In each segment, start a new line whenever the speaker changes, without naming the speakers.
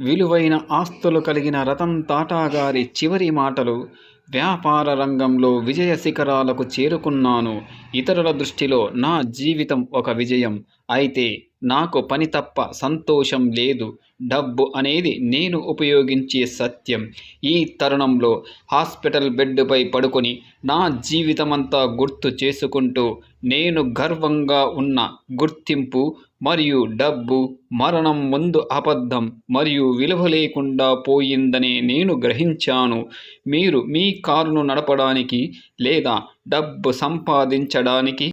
విలువైన ఆస్తులు కలిగిన రతన్ టాటా గారి చివరి మాటలు వ్యాపార రంగంలో విజయ శిఖరాలకు చేరుకున్నాను. ఇతరుల దృష్టిలో నా జీవితం ఒక విజయం. అయితే నాకు పని తప్ప సంతోషం లేదు. డబ్బు అనేది నేను ఉపయోగించే సత్యం. ఈ తరుణంలో హాస్పిటల్ బెడ్పై పడుకొని నా జీవితమంతా గుర్తు చేసుకుంటూ నేను గర్వంగా ఉన్న గుర్తింపు మరియు డబ్బు మరణం ముందు అబద్ధం మరియు విలువ లేకుండా పోయిందని నేను గ్రహించాను. మీరు మీ కారును నడపడానికి లేదా డబ్బు సంపాదించడానికి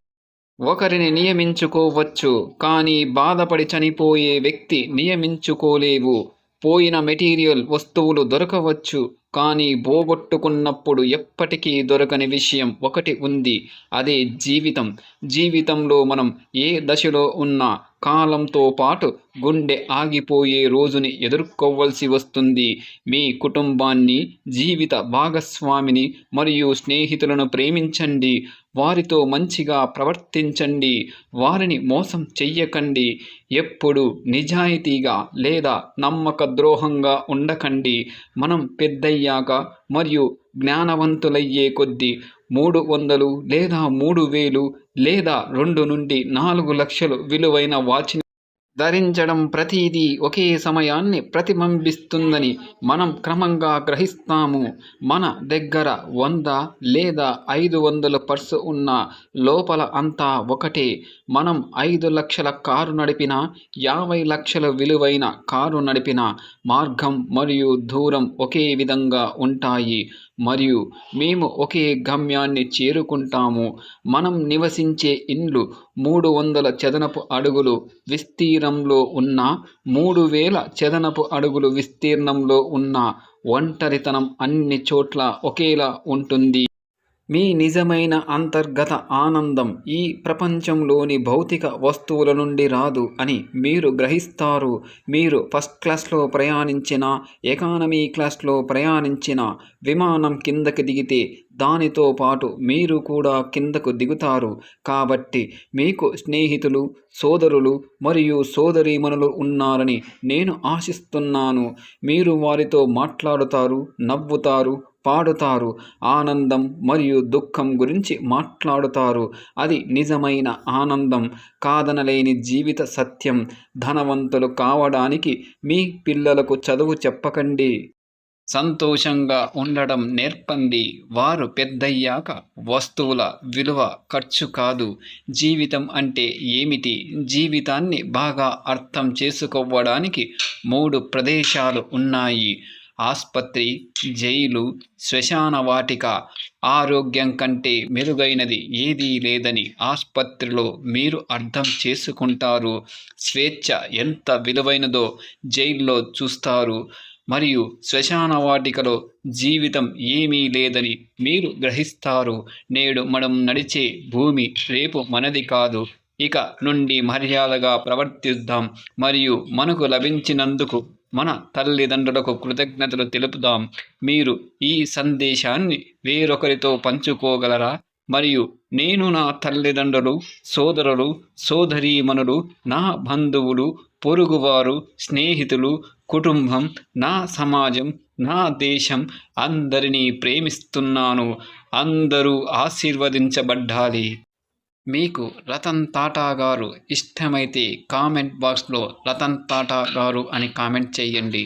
ఒకరిని నియమించుకోవచ్చు కానీ బాధపడి చనిపోయే వ్యక్తి నియమించుకోలేవు. పోయిన మెటీరియల్ వస్తువులు దొరకవచ్చు కానీ పోగొట్టుకున్నప్పుడు ఎప్పటికీ దొరకని విషయం ఒకటి ఉంది అదే జీవితం. జీవితంలో మనం ఏ దశలో ఉన్నా కాలంతో పాటు గుండె ఆగిపోయే రోజుని ఎదుర్కోవలసి వస్తుంది. మీ కుటుంబాన్ని జీవిత భాగస్వామిని మరియు స్నేహితులను ప్రేమించండి. వారితో మంచిగా ప్రవర్తించండి వారిని మోసం చెయ్యకండి ఎప్పుడు నిజాయితీగా లేదా నమ్మక ద్రోహంగా ఉండకండి. మనం పెద్దయ్యాక మరియు జ్ఞానవంతులయ్యే కొద్దీ మూడు వందలు లేదా మూడు వేలు లేదా రెండు నుండి నాలుగు లక్షలు విలువైన వాచ్ని ధరించడం ప్రతిదీ ఒకే సమయాన్ని ప్రతిబింబిస్తుందని మనం క్రమంగా గ్రహిస్తాము. మన దగ్గర వంద లేదా ఐదు వందల పర్సు ఉన్న లోపల అంతా ఒకటే. మనం ఐదు లక్షల కారు నడిపిన యాభై లక్షల విలువైన కారు నడిపిన మార్గం మరియు దూరం ఒకే విధంగా ఉంటాయి. మరియు మేము ఒకే గమ్యాన్ని చేరుకుంటాము. మనం నివసించే ఇండ్లు మూడు వందల చదనపు అడుగులు విస్తీర్ణంలో ఉన్న మూడు వేల చదనపు అడుగులు విస్తీర్ణంలో ఉన్న ఒంటరితనం అన్ని చోట్ల ఒకేలా ఉంటుంది. మీ నిజమైన అంతర్గత ఆనందం ఈ ప్రపంచంలోని భౌతిక వస్తువుల నుండి రాదు అని మీరు గ్రహిస్తారు. మీరు ఫస్ట్ క్లాస్లో ప్రయాణించిన ఎకానమీ క్లాస్లో ప్రయాణించిన విమానం కిందకి దిగితే దానితో పాటు మీరు కూడా కిందకు దిగుతారు. కాబట్టి మీకు స్నేహితులు సోదరులు మరియు సోదరీమణులు ఉన్నారని నేను ఆశిస్తున్నాను. మీరు వారితో మాట్లాడుతారు నవ్వుతారు పాడుతారు. ఆనందం మరియు దుఃఖం గురించి మాట్లాడుతారు. అది నిజమైన ఆనందం కాదనలేని జీవిత సత్యం. ధనవంతులు కావడానికి మీ పిల్లలకు చదువు చెప్పకండి. సంతోషంగా ఉండడం నేర్పండి. వారు పెద్దయ్యాక వస్తువుల విలువ ఖర్చు కాదు. జీవితం అంటే ఏమిటి? జీవితాన్ని బాగా అర్థం చేసుకోవడానికి మూడు ప్రదేశాలు ఉన్నాయి. ఆస్పత్రి జైలు శ్మశాన వాటిక ఆరోగ్యం కంటే మెరుగైనది ఏదీ లేదని ఆసుపత్రిలో మీరు అర్థం చేసుకుంటారు. స్వేచ్ఛ ఎంత విలువైనదో జైల్లో చూస్తారు. మరియు శ్మశాన వాటికలో జీవితం ఏమీ లేదని మీరు గ్రహిస్తారు. నేడు మనం నడిచే భూమి రేపు మనది కాదు. ఇక నుండి మర్యాదగా ప్రవర్తిద్దాం. మరియు మనకు లభించినందుకు మన తల్లిదండ్రులకు కృతజ్ఞతలు తెలుపుదాం. మీరు ఈ సందేశాన్ని వేరొకరితో పంచుకోగలరా? మరియు నేను నా తల్లిదండ్రులు సోదరులు సోదరీమణులు నా బంధువులు పొరుగువారు స్నేహితులు కుటుంబం నా సమాజం నా దేశం అందరినీ ప్రేమిస్తున్నాను. అందరూ ఆశీర్వదించబడ్డాలి. మీకు రతన్ టాటా గారు ఇష్టమైతే కామెంట్ బాక్స్లో రతన్ టాటా గారు అని కామెంట్ చేయండి.